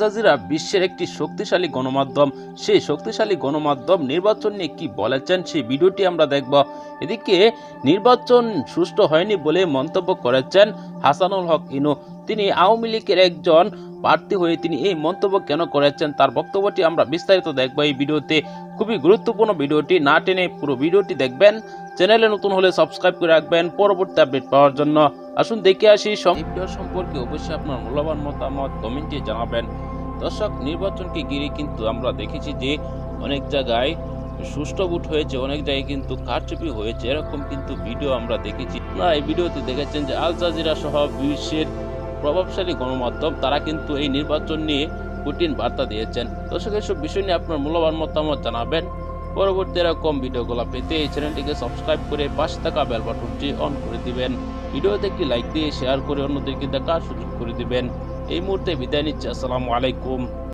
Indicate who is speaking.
Speaker 1: Jazeera বিশ্বের একটি শক্তিশালী গণমাধ্যম। সেই শক্তিশালী গণমাধ্যম নির্বাচন নিয়ে কি বলেছেন সেই ভিডিওটি আমরা দেখব। এদিকে নির্বাচন সুষ্ঠু হয়নি বলে মন্তব্য করেছেন হাসানুল হক ইনু। তিনি আওয়ামী লীগের একজন প্রার্থী হয়ে তিনি এই মন্তব্য কেন করেছেন তার বক্তব্যটি আমরা বিস্তারিত দেখব এই ভিডিওতে। খুবই গুরুত্বপূর্ণ ভিডিওটি না টেনে পুরো ভিডিওটি দেখবেন। চ্যানেলে নতুন হলে সাবস্ক্রাইব করে রাখবেন পরবর্তী আপডেট পাওয়ার জন্য। আসুন দেখে আসি সম্পর্কে অবশ্যই আপনার মূল্যবান মতামত কমেন্টে জানাবেন। দর্শক, নির্বাচনকে ঘিরে কিন্তু আমরা দেখেছি যে অনেক জায়গায় সুষ্ঠু ভোট হয়েছে, অনেক জায়গায় কিন্তু কারচুপি হয়েছে। এরকম কিন্তু ভিডিও আমরা দেখেছি। আপনারা এই ভিডিওতে দেখেছেন যে আল জাজিরা সহ বিশ্বের প্রভাবশালী গণমাধ্যম, তারা কিন্তু এই নির্বাচন নিয়ে কঠিন বার্তা দিয়েছেন। দর্শক, এসব বিষয় নিয়ে আপনার মূল্যবান মতামত জানাবেন। পরবর্তী এরকম ভিডিওগুলো পেতে এই চ্যানেলটিকে সাবস্ক্রাইব করে পাশে থাকা বেল বাটনটি অন করে দিবেন। ভিডিওতে একটি লাইক দিয়ে শেয়ার করে অন্যদেরকে দেখার সুযোগ করে দিবেন। এই মুহূর্তে বিদায় নিচ্ছি। আসসালামু আলাইকুম।